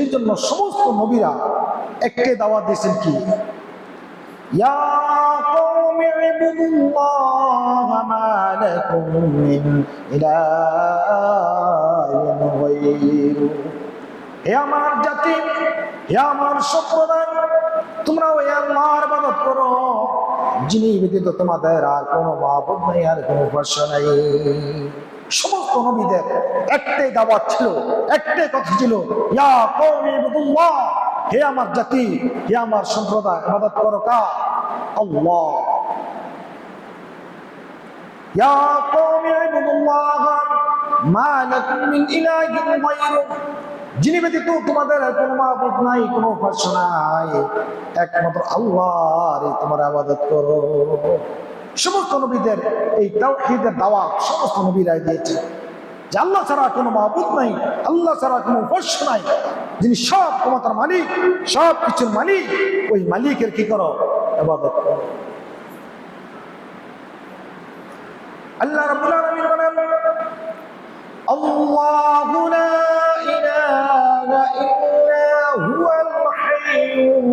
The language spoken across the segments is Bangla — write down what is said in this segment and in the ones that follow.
এই জন্য সমস্ত নবীরা একটাই দাওয়াত দিয়েছেন কি? আমার জাতি, হে আমার সম্প্রদায় তোমরা ওই আল্লাহর ইবাদত করো। যিনি ব্যতীত তোমাদের আর কোনো মাহবুব নাই, আর কোনো উপাস্য নাই। সমস্ত নবীদের একটাই দাওয়াত ছিল, একটাই কথা ছিল হে আমার জাতি, হে আমার সম্প্রদায়, ইবাদত করো আল্লাহ। মা নাই, কোনো উপাস্য নাই। একমাত্র আল্লাহর তোমার আবাদত করো। সমস্ত নবীদের এই তাওহিদের দাওয়াত সমস্ত নবীরাই দিয়েছে। যে আল্লাহ ছাড়া কোনো মাহবুদ নাই, আল্লাহ ছাড়া কোনো উপস্য নাই। যিনি সব ক্ষমতার মালিক, সব কিছুর মালিক, ওই মালিকের কি করো? এবাদত করো। আল্লাহ রাব্বুল আলামিন বলেন, আল্লাহু লা ইলাহা ইল্লা হুয়াল হাইয়্যুল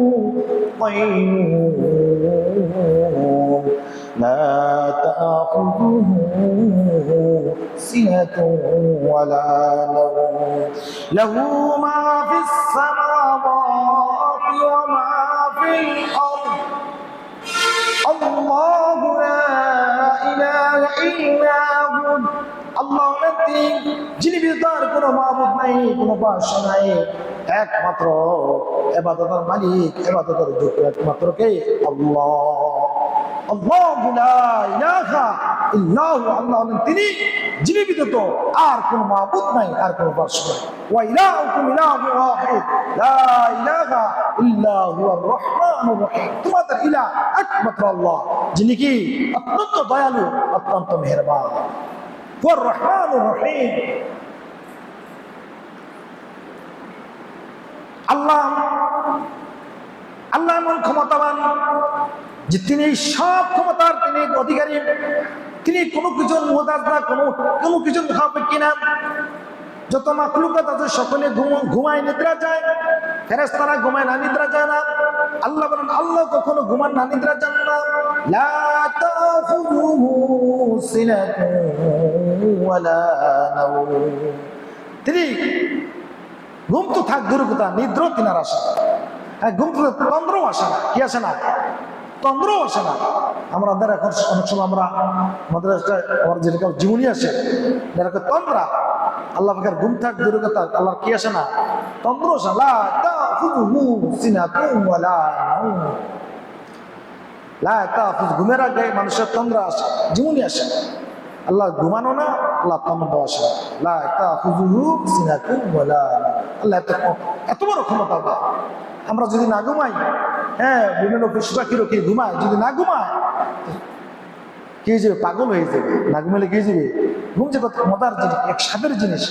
কাইয়্যুম لا تأخذه سنة ولا نوم له ما في السماوات وما في الأرض الله لا إله إلا هو আল্লাহ হলেন তিনি যিনি বিদ্যার কোনো মাহবুব নাই কোনো পাশ নাই একমাত্র এবাদতের মালিক এবাদতের যোগ্য একমাত্র কে আল্লাহ আল্লাহু লা ইলাহা ইল্লাহু আল্লাহ হলেন তিনি যিনি বিদ্যুত আর কোন মাহবুদ নাই আর কোন পার্শ্ব নাই ওয়া ইলাহুকুম ইলাহু ওয়াহিদ লা ইলাহা ইল্লা হুয়ার রহমানুর রহিম তোমাদের ইলাহ একমাত্র আল্লাহ যিনি কি অত্যন্ত দয়ালু অত্যন্ত মেহেরবান হুয়ার রহমানুর রহিম আল্লাহ আল্লাহ এমন ক্ষমতাবান যে তিনি সব ক্ষমতার তিনি অধিকারী। তিনি কোনো কিছু মোহতাজ না, কোনো কোনো কিছুর মুখাপেক্ষী না। যত মাকলুকাত আছে, সকলে ঘুমায়, নিদ্রা যায় ফেরেস্তারা ঘুমায় না, নিদ্রা যায় না। আল্লাহ বলেন, আল্লাহ কখনো ঘুমান না, নিদ্রা যান না। তিনি ঘুম তো থাক দূর কথা নিদ্র তিনার আসে। হ্যাঁ ঘুম তন্দ্রও আসে না। কি আসে না? তন্দ্রও আসে না। আমাদের এখন অনেক সময় আমরা আমাদের আমার যেরকম জীবনী আসে যেরকম তন্দ্রা। আল্লাহ পাকের ঘুম থাক, দূর কথা, আল্লাহর কি আসে না? তন্দ্র আসে লা ঘুমের আগে মানুষের তন্দ্রা আসে, জীবনী আসে। আল্লাহ ঘুমানো না, আল্লাহ তন্দ্র আসে না। আল্লাহ এত বড় ক্ষমতা আল্লাহ আমরা যদি না ঘুমাই হ্যাঁ বিভিন্ন পশু পাখিরও কি ঘুমায়, যদি না ঘুমায়, কি যাবে? পাগল হয়ে যাবে। না ঘুমালে কি যাবে? ঘুম যে কত মজার জিনিস, এক স্বাদের জিনিস।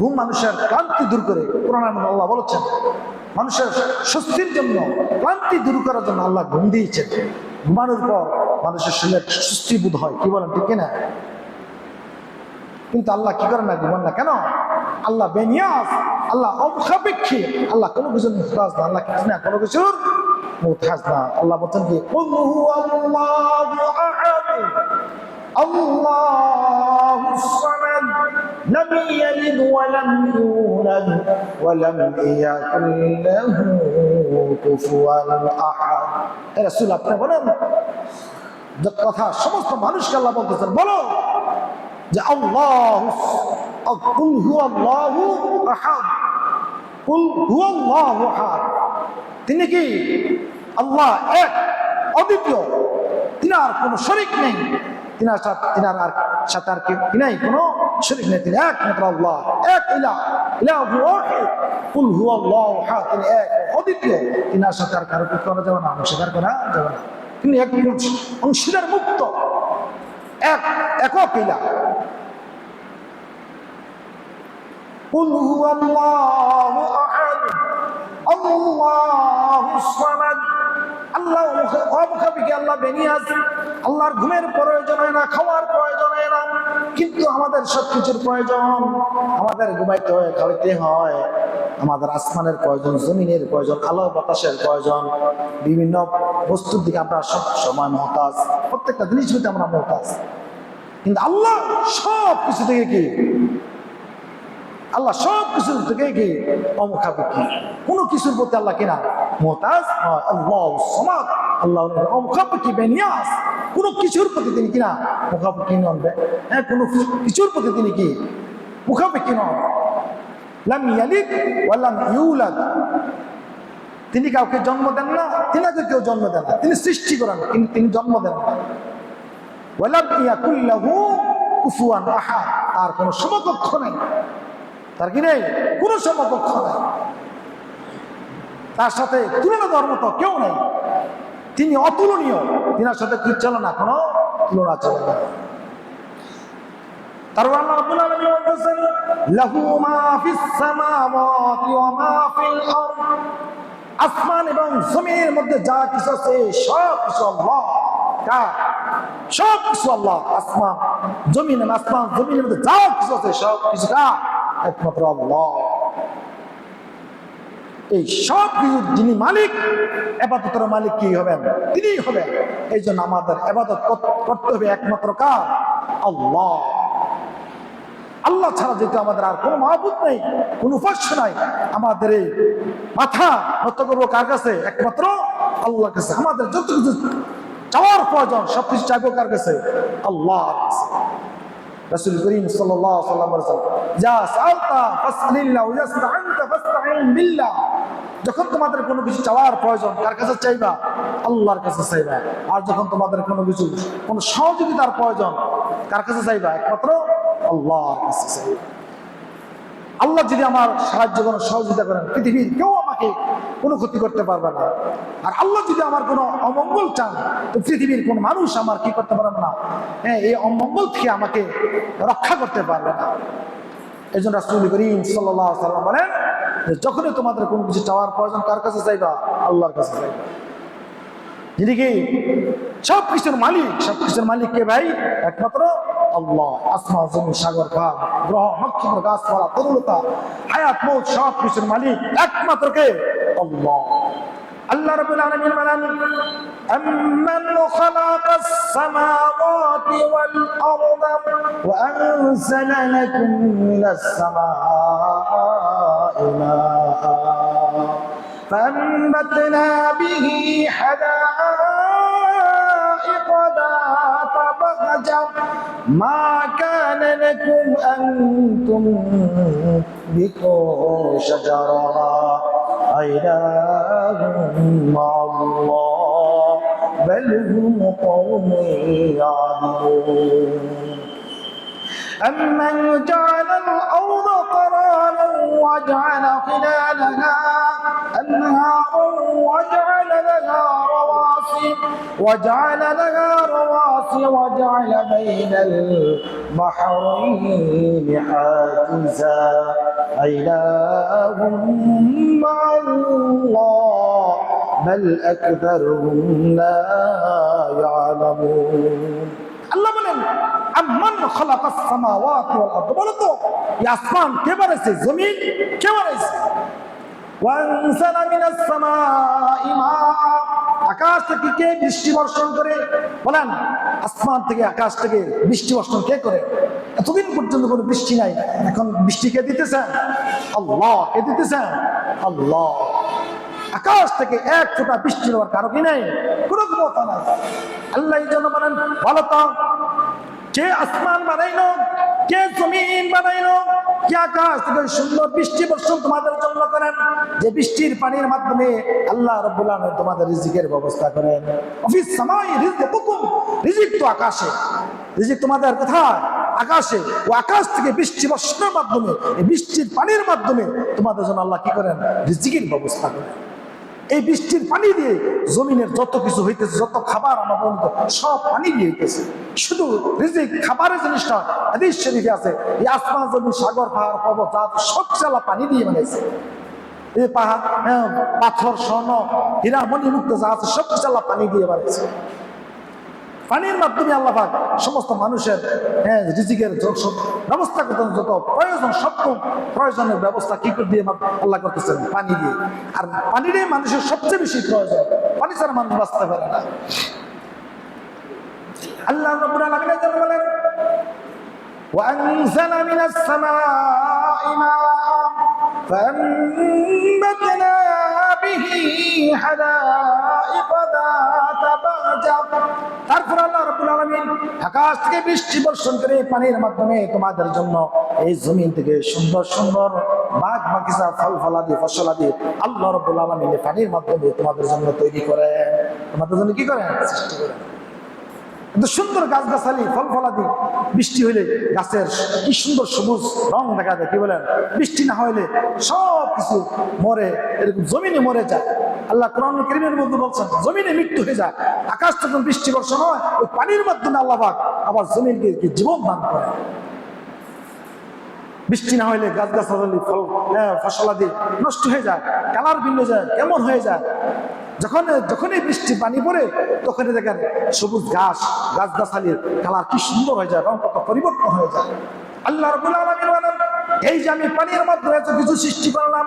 ঘুম মানুষের ক্লান্তি দূর করে। কোরআন আল্লাহ বলেছেন, মানুষের স্বস্তির জন্য, ক্লান্তি দূর করার জন্য আল্লাহ ঘুম দিয়েছেন। ঘুমানোর পর মানুষের শরীরে সুস্থি বোধ হয়। কি বলেন, ঠিক কিনা? কিন্তু আল্লাহ কি করে না? ঘুমান না। কেন? আল্লাহ বেনিয়াস আল্লাহ অমুখাপেক্ষী আল্লাহ কোনো কিছুর মুহতাজ না। আল্লাহ কিছু না, কোনো কিছুর মুহতাজ না। আল্লাহ বলছেন কি? "কুল হুয়াল্লাহু আহাদ আল্লাহুস সামাদ, লাম ইয়ালিদ ওয়া লাম ইউলাদ, ওয়া লাম ইয়াকুল লাহু কুফুয়ান আহাদ। হে রাসূল আপনি বলেন, যে কথা সমস্ত মানুষকে আল্লাহ বলতেছেন, বলো। যে আল্লাহ কুল হুয়াল্লাহু আহাদ। কুল হুয়াল্লাহু আহাদ। তিনি কি আল্লাহ এক, অদ্বিতীয়? তিনার কোনো শরিক নেই। তিনার সাথে, তিনার আর সাথে আর কি নাই? কোনো শরিক নেই। তিনি একমাত্র আল্লাহ, এক ইলা ইলাহু কুল হুয়াল্লাহু আহাদ। তিনি এক, অদ্বিতীয়। তিনার সাথে আর কারও করা যাবে না, অংশীদার করা যাবে না। তিনি এক অংশীদার মুক্ত। এক, একক ইলা قل هو الله احد الله الصمد আল্লাহ অমুখাপিকে আল্লাহ বেনিয়াজ আল্লাহর ঘুমের প্রয়োজন হয় না খাওয়ার প্রয়োজন হয় না কিন্তু আমাদের সবকিছুর প্রয়োজন আমাদের ঘুমাইতে হয় খাওয়াইতে হয় আমাদের আসমানের প্রয়োজন জমিনের প্রয়োজন আলো বাতাসের প্রয়োজন বিভিন্ন বস্তুর দিকে আমরা সব সময় মহতাজ প্রত্যেকটা জিনিস হইতে আমরা মহতাজ কিন্তু আল্লাহ সব কিছু থেকে কি আল্লাহ সব কিছুর থেকে কি অমুখাপেক্ষী। কোনো কিছুর প্রতি আল্লাহ কিনা মোহতাজ আল্লাহ সমাদ। আল্লাহ অমুখাপেক্ষী বেনিয়াস কোনো কিছুর প্রতি তিনি কিনা মুখাপেক্ষী নন হ্যাঁ কোনো কিছুর প্রতি তিনি কি মুখাপেক্ষী নন। লাম ইয়ালিদ ওয়ালাম ইউলাদ। তিনি কাউকে জন্ম দেন না, তিনাকে কেউ জন্ম দেন না। তিনি সৃষ্টি করেন, কিন্তু তিনি জন্ম দেন না। ওয়ালাম ইয়াকুল্লাহু কুফুয়ান আহাদ। তার কোনো সমকক্ষ নেই। তার কি নেই? কোনো সমকক্ষ নেই। তার সাথে তুলনা দেওয়ার মতো কেউ নেই। তিনি অতুলনীয়। তিনার সাথে কি চলে না কোনো তুলনা চলে না। তারপর আল্লাহ রাব্বুল আলামিন বলতেছেন, লাহু মা ফিস সামাওয়াতি ওয়া মা ফিল আরদ। আসমান এবং জমিনের মধ্যে যা কিছু আসমান, জমিন আসমান, জমিনের মধ্যে যা কিছু আছে, সব কিছু কার? একমাত্র আল্লাহ। এই সব কিছুর যিনি মালিক এবাদতের মালিক কি হবেন? তিনিই হবেন। এই জন্য আমাদের এবাদত করতে হবে একমাত্র কার? আল্লাহ। আল্লাহ ছাড়া যেহেতু আমাদের আর কোনো মাহবুদ নেই, কোনো উপাস্য নাই, আমাদের এই মাথা নত করব কার কাছে? একমাত্র আল্লাহর কাছে। আমাদের যত কিছু চাওয়ার প্রয়োজন সব কিছু চাইব কার কাছে? আল্লাহর কাছে। রাসূল করিম সাল্লাল্লাহু আলাইহি ওয়াসাল্লাম বলেছেন, যা সালতা ফাসলিল্লাহ ওয়া ইস্তাআনতা ফাসতাইন বিল্লাহ। যখন তোমাদের কোনো কিছু চাওয়ার প্রয়োজন, কার কাছে চাইবা? আল্লাহর কাছে চাইবা। আর যখন তোমাদের কোনো কিছু, কোনো সহযোগিতার প্রয়োজন, কার কাছে চাইবা? একমাত্র আল্লাহর কাছে চাইবা। আল্লাহ যদি আমার সাহায্য করেন সহযোগিতা করেন, পৃথিবীর কেউ আমাকে কোনো ক্ষতি করতে পারবে না। আর আল্লাহ যদি আমার কোনো অমঙ্গল চান, তো পৃথিবীর কোন মানুষ আমার কি করতে পারবে না? হ্যাঁ এই অমঙ্গল থেকে আমাকে রক্ষা করতে পারবে না। এই জন্য রাসুল করিম সাল্লাম বলেন যখনই তোমাদের কোনো কিছু চাওয়ার প্রয়োজন, কার কাছে চাইবা? আল্লাহর কাছে চাইবা। যিনি কি? সব কিছুর মালিক সব কিছুর মালিক কে ভাই? একমাত্র আল্লাহ আসমান জমি সাগর খান গ্রহ নক্ষত্র গাছপালা তরুলতা হায়াত মৌত সব কিছুর মালিক একমাত্র কে আল্লাহ আল্লাহ রাব্বুল আলামিন বলেন أمن خلق السماوات والأرض وأنزل لكم من السماء ماء فأنبتنا به حدائق ذات ما كان لكم أن تنبتوا شجرها أإله مع الله بل هم قوم يعلمون أمن جعل الأرض قرارا وجعل خلالها أنهارا وجعل لها رواسي وجعل لها رواسي وجعل بين البحرين حاجزا أإله مع الله بل أكثرهم لا يعلمون আল্লাহ বলেন আম্মান খালাকাস সামাওয়াতি ওয়াল আরদ বলো তো এই আসমান কে বানাইছে জমিন কে বানাইছে ওয়ানসালা মিনাস সামাই মা আকাশ থেকে কে বৃষ্টি বর্ষণ করে? বলেন, আসমান থেকে, আকাশ থেকে বৃষ্টি বর্ষণ কে করে? এতদিন পর্যন্ত কোনো বৃষ্টি নাই, এখন বৃষ্টি কে দিতেছেন আল্লাহ কে দিতেছেন আল্লাহ। আকাশ থেকে এক ফোঁটা বৃষ্টি হওয়ার কারও কি নেই? কোনো ক্ষমতা নাই। আল্লাহ এই জন্য বলেন, বলো তো, কে আসমান বানাইলো? কে জমিন বানাইলো? কে আকাশ থেকে সুন্দর বৃষ্টি বর্ষণ তোমাদের জন্য করেন? যে বৃষ্টির পানির মাধ্যমে আল্লাহ রব্বুল তোমাদের রিজিকের ব্যবস্থা করেন। অফিস রিজকুম রিজিক তো আকাশে। রিজিক তোমাদের কোথায়? আকাশে। ও আকাশ থেকে বৃষ্টি বর্ষণের মাধ্যমে, এই বৃষ্টির পানির মাধ্যমে তোমাদের জন্য আল্লাহ কি করেন? রিজিকের ব্যবস্থা করেন। এই বৃষ্টির পানি দিয়ে জমিনের যত কিছু হইতেছে যত খাবার আমার বন্ধু সব পানি দিয়ে হইতেছে। শুধু খাবারের জিনিসটা হাদিস শরীফে আছে এই আসমান জমি সাগর পাহাড় পর্বত জাত সব চালা পানি দিয়ে বানাইছে। এই পাহাড় হ্যাঁ, পাথর স্বর্ণ হীরা মুক্ত যা আছে সব চালা পানি দিয়ে বানাইছে। পানির মাধ্যমে আল্লাহ পাক সমস্ত মানুষের হ্যাঁ রিজিকের যত সব ব্যবস্থা করতেন যত প্রয়োজন সব প্রয়োজনের ব্যবস্থা কি করে দিয়ে আল্লাহ করতেছেন পানি দিয়ে আর পানি দিয়ে মানুষের সবচেয়ে বেশি প্রয়োজন পানি ছাড়া মানুষ বাঁচতে পারে না আল্লাহ রব্বুল আলামিন এর জন্য বলেন وأنزل من السماء ماء فأنبتنا به حدائق ذات بهجة তারপর আল্লাহ রাব্বুল আলামিন আকাশ থেকে বৃষ্টি বর্ষণ করে পানির মাধ্যমে তোমাদের জন্য এই জমিন থেকে সুন্দর সুন্দর বাগ বাগিচা ফল ফলাদি ফসলাদি আল্লাহ রাব্বুল আলামিন এই পানির মাধ্যমে তোমাদের জন্য তৈরি করে তোমাদের জন্য কি করেন সৃষ্টি করেন কিন্তু সুন্দর গাছ গাছালি ফল ফলাদি বৃষ্টি হইলে গাছের কি সুন্দর সবুজ রং দেখা যায় কি বলেন? বৃষ্টি না হইলে সব কিছু মরে এরকম জমিনে মরে যায়। আল্লাহ কোরআন করিমের মধ্যে বলছেন জমিনে মৃত্যু হয়ে যায়। আকাশ যখন বৃষ্টি বর্ষণ হয় ওই পানির মাধ্যমে আল্লাহ পাক আবার জমিনকে জীবন দান করে বৃষ্টি না হইলে গাছ গাছালি ফল হ্যাঁ, ফসলাদি নষ্ট হয়ে যায় কালার ভিন্ন যায় কেমন হয়ে যায়। যখন, যখনই বৃষ্টি পানি পড়ে তখনই দেখেন সবুজ ঘাস গাছ গাছালির কালার কি সুন্দর হয়ে যায় রং কত পরিবর্তন হয়ে যায়। আল্লাহ এই যে আমি পানির মাধ্যমে এত কিছু সৃষ্টি করলাম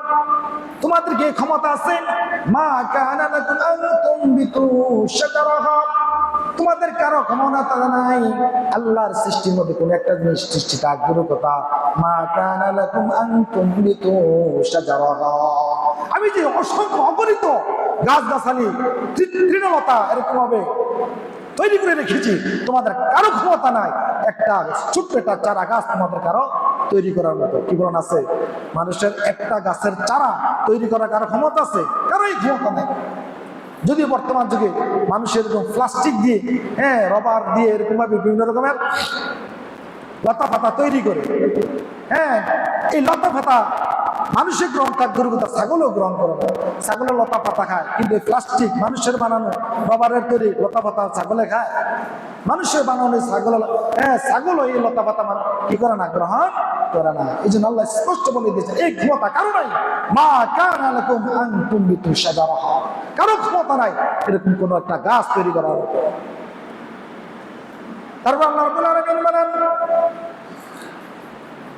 তোমাদেরকে এই ক্ষমতা আছে? মা তোমাদের কারও ক্ষমতা নাই। আল্লাহর সৃষ্টির মধ্যে কোন একটা জিনিস সৃষ্টি তার কথা। মা কানা লাকুম আন তুমবিতু শাজারাহা। আমি যে অসংখ্য অগণিত গাছ গাছালি তৃণলতা এরকম ভাবে তৈরি করে রেখেছি, তোমাদের কারও ক্ষমতা নাই। একটা ছোট্ট একটা চারা গাছ তোমাদের কারও তৈরি করার মতো। কি বলেন আছে? মানুষের একটা গাছের চারা তৈরি করার কারও ক্ষমতা আছে? কারোই ক্ষমতা নেই। যদিও বর্তমান যুগে মানুষ এরকম প্লাস্টিক দিয়ে হ্যাঁ রবার দিয়ে এরকম ভাবে বিভিন্ন রকমের লতা পাতা তৈরি করে হ্যাঁ এই লতা পাতা মানুষের গ্রহণ তার দুর্গতা ছাগলও গ্রহণ করে না ছাগলের লতা পাতা খায়, কিন্তু প্লাস্টিক মানুষের বানানো, রবারের তৈরি লতা পাতা ছাগলে খায়। মানুষের বানানো ছাগল হ্যাঁ ছাগলও এই লতা পাতা মানে কি করে না গ্রহণ করে না? এই জন্য আল্লাহ স্পষ্ট বলে দিয়েছে এই ক্ষমতা কারও নাই। মা আন তুমবিতু শাজারাহা কারও ক্ষমতা নাই, এরকম কোন একটা গাছ তৈরি করার তারপর আল্লাহ বলেন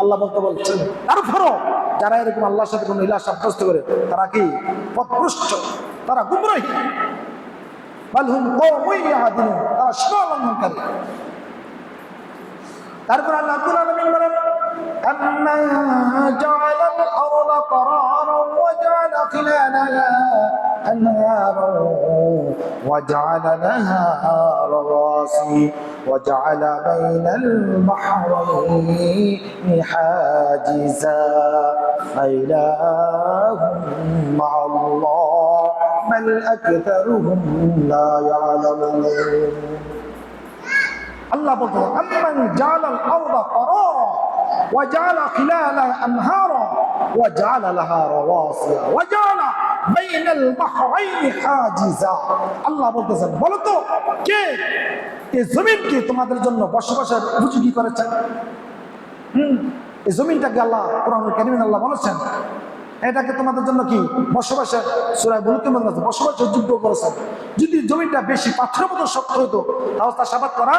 আল্লাহ বলতে বলছেন তারপরও যারা এরকম আল্লাহর সাথে কোনো ইলা সাব্যস্ত করে, তারা কি পথপৃষ্ট তারা গুমরাহী। তারপর আল্লাহ আব্দুল আলমিন বলেন أمن جعل الأرض قرارا وجعل خلالها أنهارا وجعل لها رواسي وجعل بين البحرين حاجزا إله مع الله بل أكثرهم لا يعلمون الله بطل أمن جعل الأرض قرارا وجعل خلالها انهارا وجعل لها رواسي وجعل بين البحرين حاجزا আল্লাহ বলতেছেন বলো তো কে এই জমিনকে তোমাদের জন্য বসবাসের উপযোগী করেছেন হুম এই জমিনটাকে আল্লাহ কোরআন কারিমিন আল্লাহ বলেছেন এটাকে তোমাদের জন্য কি বসবাসের সুরায় বলতে মনে আছে বসবাসের যোগ্য করেছেন যদি জমিটা বেশি পাথরের মতো শক্ত হইতো তাহলে তা সাবাদ করা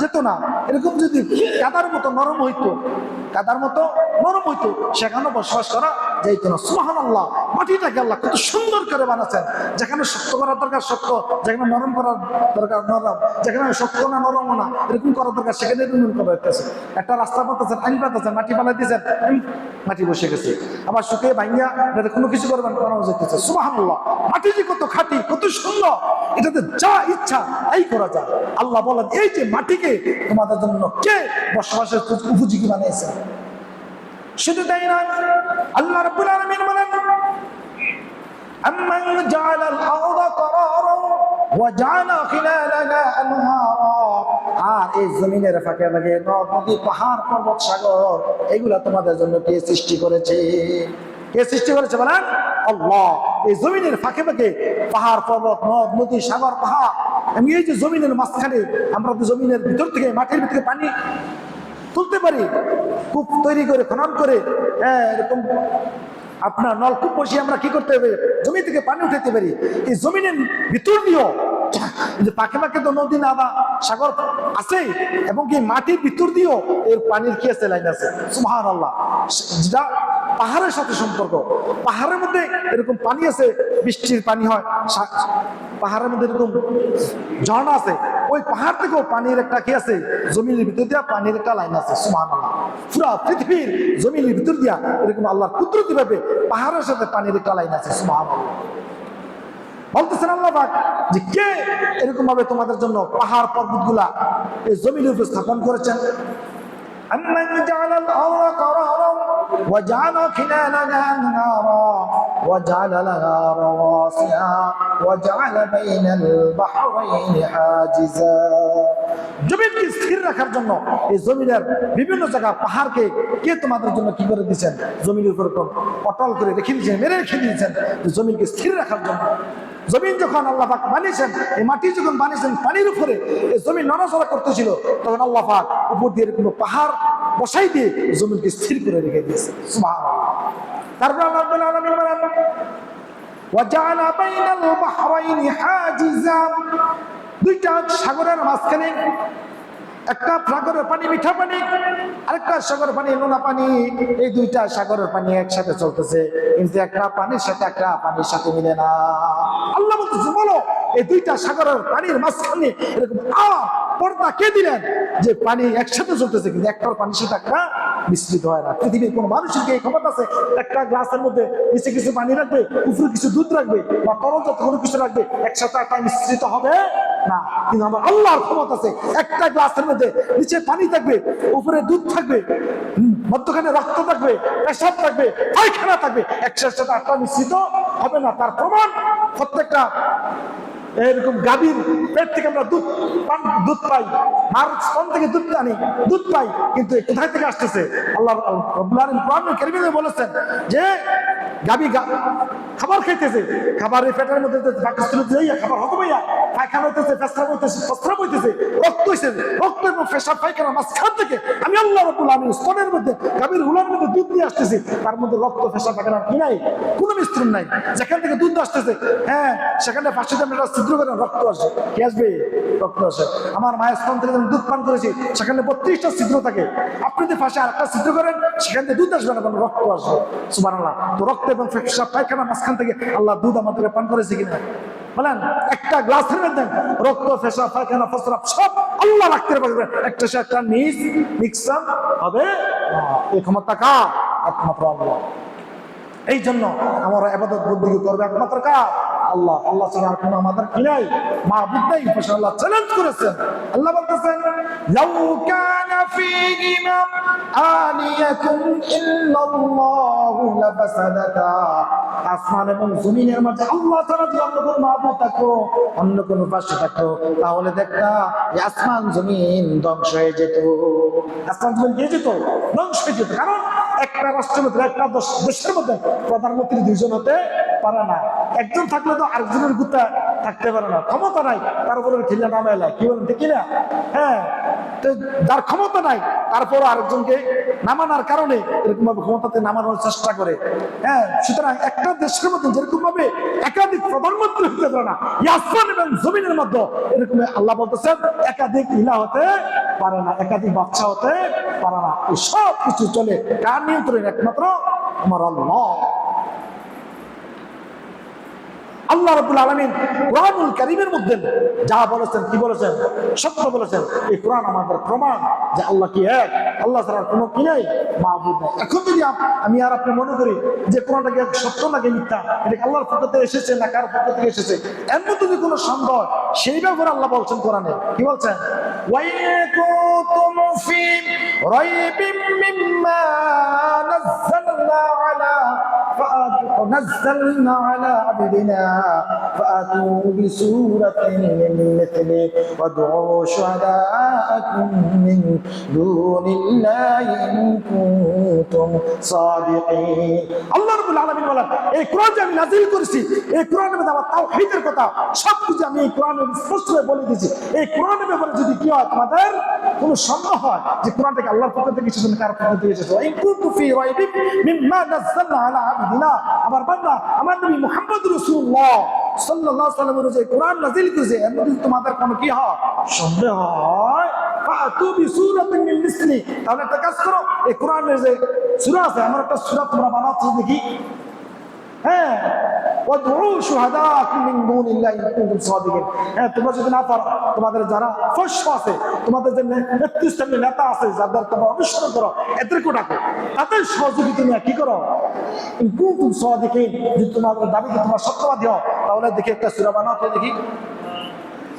যেত না। এরকম যদি কাদার মতো নরম হইতো, কাদার মতো নরম হইতো, সেখানে বসবাস করা যাইতো না। সুহান আল্লাহ মাটিটাকে আল্লাহ কত সুন্দর করে বানাচ্ছেন যেখানে শক্ত করার দরকার শক্ত, যেখানে নরম করার দরকার নরম, যেখানে শক্ত না নরম না, এরকম করার দরকার সেখানে করা হইতেছে একটা রাস্তা পাতেছেন আইন পাতেছেন, মাটি দিয়েছেন মাটি বসে গেছে। আবার শুকিয়ে ভাঙ্গিয়া এটাতে কোনো কিছু করবেন করানো যেতেছে আল্লাহ মাটি যে কত খাঁটি, কত সুন্দর, এটাতে যা ইচ্ছা তাই করা যায়। আল্লাহ বলেন, এই যে মাটিকে তোমাদের জন্য কে বসবাসের উপযোগী বানিয়েছে? শুধু তাই না আল্লাহ রাব্বুল আলামিন বলেন, আম্মান জালাল আরদা করার ওয়া জানা খিলালাহা আনহারা। আর এই জমিনের ফাঁকে ফাঁকে নদী পাহাড়, পর্বত, সাগর, এগুলা তোমাদের জন্য কে সৃষ্টি করেছে? কে সৃষ্টি করেছে বলেন? আল্লাহ। এই জমিনের ফাঁকে ফাঁকে পাহাড়, পর্বত, নদ, নদী, সাগর, পাহাড় এমনি এই যে জমিনের মাঝখানে আমরা তো জমিনের ভিতর থেকে মাটির ভিতরে পানি তুলতে পারি। কূপ তৈরি করে খনন করে হ্যাঁ, এরকম আপনার নলকূপ বসিয়ে আমরা কি করতে হবে? জমি থেকে পানি উঠাতে পারি। এই জমিনের ভিতর দিয়েও যে পাখে পাখে তো নদী নাদা সাগর আছে এবং কি মাটির ভিতর দিয়েও এর পানির কি আছে লাইন আছে? সুহান আল্লাহ পাহাড়ের সাথে সম্পর্ক। পাহাড়ের মধ্যে এরকম পানি আছে, বৃষ্টির পানি হয় পাহাড়ের মধ্যে এরকম ঝর্ণা আছে, ওই পাহাড় থেকেও পানির একটা কি আছে, জমিনের ভিতর দিয়া পানির একটা লাইন আছে পুরা পৃথিবীর জমিনের ভিতর দিয়া এরকম আল্লাহর কুদরতি ভাবে পাহাড়ের সাথে পানির একটা লাইন আছে আল্লাহ বলতেছেন আল্লাহ যে কে এরকম ভাবে তোমাদের জন্য পাহাড় পর্বতগুলা এই জমিনের উপর স্থাপন করেছেন? أمن جعل الأرض قرارا وجعل خلالها أنهارا وجعل لها رواسي وجعل بين البحرين حاجزا জমিনকে স্থির রাখার জন্য এই জমিনের বিভিন্ন জায়গা পাহাড়কে কে তোমাদের জন্য কি করে দিয়েছেন জমিনের উপর এরকম অটল করে রেখে দিয়েছেন মেরে রেখে দিয়েছেন যে জমিনকে স্থির রাখার জন্য জমিন যখন আল্লাহাক বানিয়েছেন, এই মাটি যখন বানিয়েছেন পানির উপরে, এই জমিন নড়াচড়া করতেছিল, তখন আল্লাহফাক উপর দিয়ে কোনো পাহাড় বসাই দিয়ে জমিনকে স্থির করে রেখে দিয়েছে। তারপর দুইটা সাগরের মাঝখানে একটা সাগরের পানি, মিঠা পানি আরেকটা সাগরের পানি, নোনা পানি, এই দুইটা সাগরের পানি একসাথে চলতেছে। কিন্তু একটা পানির সাথে একটা পানির সাথে মিলে না। আল্লাহ বলতেছে, বলো, এই দুইটা সাগরের পানির মাঝখানে এরকম পর্দা কে দিলেন? যে পানি একসাথে চলতেছে, কিন্তু একটার পানির সাথে একটা মিশ্রিত হয় না। পৃথিবীর কোন মানুষের কি ক্ষমতা আছে? একটা গ্লাসের মধ্যে নিচে কিছু পানি রাখবে, উপরে কিছু দুধ রাখবে, বা তরল জাতীয় কোনো কিছু রাখবে, একসাথে একটা মিশ্রিত হবে। না। কিন্তু আমার আল্লাহর ক্ষমতা আছে। একটা গ্লাসের মধ্যে নিচে পানি থাকবে, উপরে দুধ থাকবে মধ্যখানে রক্ত থাকবে, পেশাব থাকবে, পায়খানা থাকবে। একসাথে সাথে আটটা মিশ্রিত হবে না। তার প্রমাণ প্রত্যেকটা এরকম গাভীর পেট থেকে আমরা দুধ পান, দুধ পাই। মার স্তন থেকে দুধ আনি, দুধ পাই, কিন্তু কোথায় থেকে আসতেছে? আল্লাহ রব্বুল আলামিন কোরআনুল কারীমে বলেছেন যে, গাভী গা- খাবার খাইতেছে খাবারের পেটের মধ্যে খাবার হতে পাইয়া পায়খানা হইতেছে পেশাব হইতেছে প্রস্রাব হইতেছে রক্ত হইছে, রক্ত এবং পেশাব পায়খানা মাঝখান থেকে আমি আল্লাহ রব্বুল আলামিন স্তনের মধ্যে, গাভীর হুলার মধ্যে দুধ নিয়ে আসতেছি, তার মধ্যে রক্ত পেশাব পায়খানা কি নাই? কোনো মিশ্রণ নাই। যেখান থেকে দুধ আসতেছে হ্যাঁ সেখানে পাশে যে ছিদ্র করে রক্ত কি আসবে? রক্ত আসে। আমার মায়ের থেকে দুধ পান করেছি, সেখানে বত্রিশটা ছিদ্র থাকে। আপনি যদি আরেকটা ছিদ্র করেন, সেখান থেকে দুধ আসবে না রক্ত আসবে। আল্লাহ তো রক্ত এবং পায়খানা মাঝখান থেকে আল্লাহ দুধ পান করেছে কিনা? বলেন, একটা গ্লাসের মধ্যে রক্ত ফেসা পায়খানা ফসরাব সব আল্লাহ রাখতে পারবে। একটা সে একটা মিস মিক্সার হবে। এই ক্ষমতা কা একমাত্র আল্লাহ। এই জন্য আমরা আবাদত বুদ্ধি করবে একমাত্র কার? আল্লাহ। আল্লাহ ছাড়া আর কোনো আমাদের কি নাই? মাহবুদ নাই। পাশে আল্লাহ চ্যালেঞ্জ করেছেন। আল্লাহ বলতেছেন, লাউ কানা ফীহিমা ইল্লাল্লাহু আসমান এবং জমিনের মাঝে আল্লাহ ছাড়া যদি অন্য কোনো মাহবুদ থাকতো অন্য কোনো পাশে থাকতো তাহলে দেখতা আসমান জমিন ধ্বংস হয়ে যেত। আসমান জমিন দিয়ে যেত, ধ্বংস হয়ে যেত। কারণ একটা রাষ্ট্রের মধ্যে, একটা দেশের মধ্যে প্রধানমন্ত্রী দুইজন হতে পারে না। একজন থাকলে তো আরেকজনের গুতা থাকতে পারে না। ক্ষমতা নাই, তার উপরে খিল্লা নামে এলা কি বলেন, ঠিক না হ্যাঁ তো যার ক্ষমতা নাই তারপর আরেকজনকে নামানোর কারণে এরকম ভাবে ক্ষমতাতে নামানোর চেষ্টা করে। হ্যাঁ সুতরাং একটা দেশের মধ্যে যেরকম ভাবে একাধিক প্রধানমন্ত্রী হতে পারে না এই আসমান এবং জমিনের মধ্যে এরকম আল্লাহ বলতেছেন, একাধিক ইলা হতে পারে না, একাধিক বাচ্চা হতে পারে না। সব কিছু চলে কার নিয়ন্ত্রণে একমাত্র? আমার আল্লাহ। আল্লাহ রাব্বুল আলামিন কোরআনুল কারীমের মধ্যে যা বলেছেন কি বলেছেন সত্য বলেছেন এই কোরআন আমাদের প্রমাণ যে আল্লাহ কি এক আল্লাহ ছাড়া কোনো কি নাই মাহবুব নাই এখন যদি আপ- আমি আর আপনি মনে করি যে কোরআনটাকে সত্য নাকি মিথ্যা এটা কি আল্লাহর পক্ষ থেকে এসেছে না কার পক্ষ থেকে এসেছে এর মধ্যে যদি কোনো সন্দেহ হয়, সেই ব্যাপারে আল্লাহ বলছেন কোরআনে কি বলছেন وَإِن فِي رَيْبٍ مِّمَّا نَزَّلْنَا عَلَىٰ فآتوا- نزلنا على عبدنا فأتوا بسورة من مثله وادعوا شهداءكم من دون الله إن كنتم صادقين আল্লাহ রাব্বুল আলামিন বলেন এই কোরআন যে আমি নাজিল করেছি এই কোরআনের মধ্যে আমার তাওহীদের কথা সব কিছু আমি এই কোরআনের স্পষ্ট হয়ে বলে দিয়েছি এই কোরআনের ব্যাপারে যদি কি হয় তোমাদের কোনো সন্দেহ হয় যে কোরআনটাকে আল্লাহর পক্ষ থেকে এসেছে না কারো পক্ষ থেকে এসেছে ইন কুনতু ফি রাইবিন মিম্মা নাযালনা আলা আবদিনা আমার বান্দা, আমার নবী মোহাম্মদ রসুল্লাহ সাল্লাল্লাহু আলাইহি ওয়াসাল্লামের যে কোরআন নাজিল করেছে, এর তোমাদের কোনো কি হয়, সন্দেহ হয় তাহলে একটা কাজ করো, এই কোরআনের যে সূরা আছে আমার একটা সূরা তোমরা বানাচ্ছ দেখি। হ্যাঁ হ্যাঁ তোমরা যদি না পারো, তোমাদের যারা ফস্য আছে, তোমাদের যে নেতৃস্থানীয় নেতা আছে, যাদের তোমরা অনুসরণ করো এদেরকে ডাকো। তাদের সহযোগিতা তুমি কি করো? যদি তোমাদের দাবিতে তোমরা সত্যবাদী হও, তাহলে দেখি একটা সূরা বানাও তো দেখি।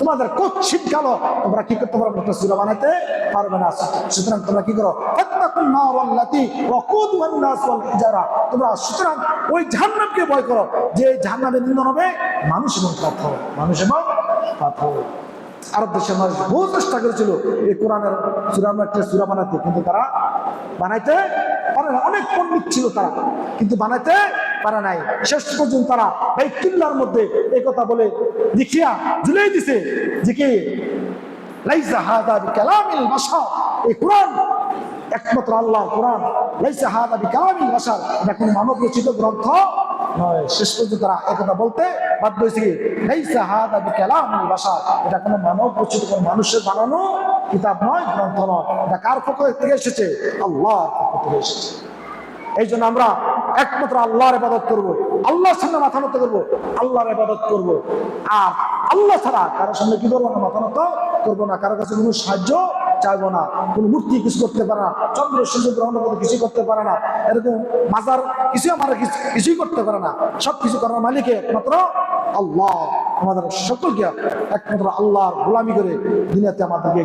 তোমাদের কুৎসিত কালো তোমরা কি করতে পারবে একটা বানাতে পারবে না। সুতরাং তোমরা কি করো? মানুষ দেশের মানুষ চেষ্টা করেছিল এই কোরআনের কিন্তু তারা বানাইতে পারে অনেক পণ্ডিত ছিল তারা। কিন্তু বানাইতে পারে নাই। শেষ পর্যন্ত তারা বাইতুল্লাহর মধ্যে এই কথা বলে দেখিয়া ঝুলিয়ে দিছে যে কি একমাত্র এটা মানব তারা একথা বলতে এটা কোনো মানব মানুষের বানানো কিতাব নয়, গ্রন্থ নয়। এটা কার পক্ষ থেকে এসেছে? আল্লাহর পক্ষ থেকে এসেছে। এই জন্য আমরা একমাত্র আল্লাহর ইবাদত করব। আল্লাহর সামনে মাথা নত করব। আল্লাহর ইবাদত করব। আর আল্লাহ ছাড়া কারোর সামনে কি করব না, মাথা নত করব না। কারোর কাছে কোনো সাহায্য চাইব না। কোনো মূর্তি কিছু করতে পারে না। চন্দ্র, সূর্য মধ্যে কিছু করতে পারে না। এরকম মাজার কিছু আমার কিছুই করতে পারে না। সব কিছু করার মালিকে একমাত্র আল্লাহ। আমাদের সকলকে একমাত্র আল্লাহর গোলামি করে দুনিয়াতে আমাদেরকে